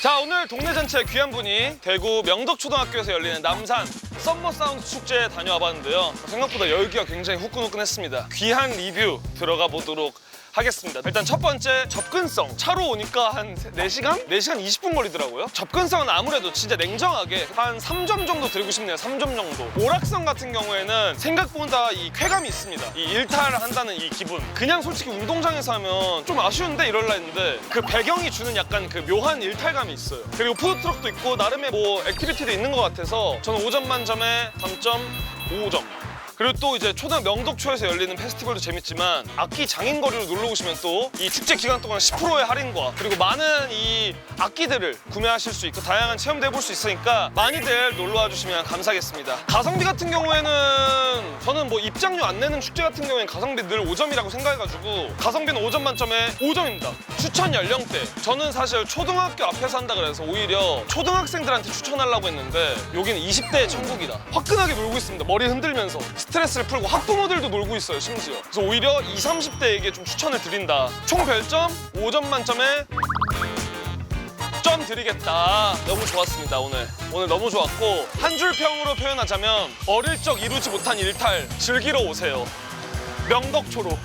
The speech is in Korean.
자 오늘 동네 전체 귀한 분이 대구 명덕초등학교에서 열리는 남산 썸머 사운드 축제에 다녀와 봤는데요. 생각보다 열기가 굉장히 후끈후끈했습니다. 귀한 리뷰 들어가 보도록 하겠습니다. 일단 첫 번째 접근성. 차로 오니까 한 4시간? 4시간 20분 걸리더라고요. 접근성은 아무래도 진짜 냉정하게 한 3점 정도 드리고 싶네요. 3점 정도. 오락성 같은 경우에는 생각보다 이 쾌감이 있습니다. 이 일탈을 한다는 이 기분. 그냥 솔직히 운동장에서 하면 좀 아쉬운데 이럴라 했는데 그 배경이 주는 약간 그 묘한 일탈감이 있어요. 그리고 푸드트럭도 있고 나름의 뭐 액티비티도 있는 것 같아서 저는 5점 만점에 3.5점 그리고 또 이제 초등 명덕초에서 열리는 페스티벌도 재밌지만 악기 장인거리로 놀러 오시면 또 이 축제 기간 동안 10%의 할인과 그리고 많은 이 악기들을 구매하실 수 있고 다양한 체험도 해볼 수 있으니까 많이들 놀러 와 주시면 감사하겠습니다. 가성비 같은 경우에는 저는 뭐 입장료 안 내는 축제 같은 경우에는 가성비 늘 5점이라고 생각해가지고 가성비는 5점 만점에 5점입니다. 추천 연령대 저는 사실 초등학교 앞에서 한다 그래서 오히려 초등학생들한테 추천하려고 했는데 여기는 20대의 천국이다. 화끈하게 놀고 있습니다. 머리 흔들면서 스트레스를 풀고 학부모들도 놀고 있어요 심지어. 그래서 오히려 20, 30대에게 좀 추천을 드린다. 총 별점 5점 만점에 점 드리겠다. 너무 좋았습니다 오늘. 오늘 너무 좋았고 한 줄 평으로 표현하자면 어릴 적 이루지 못한 일탈 즐기러 오세요. 명덕초로.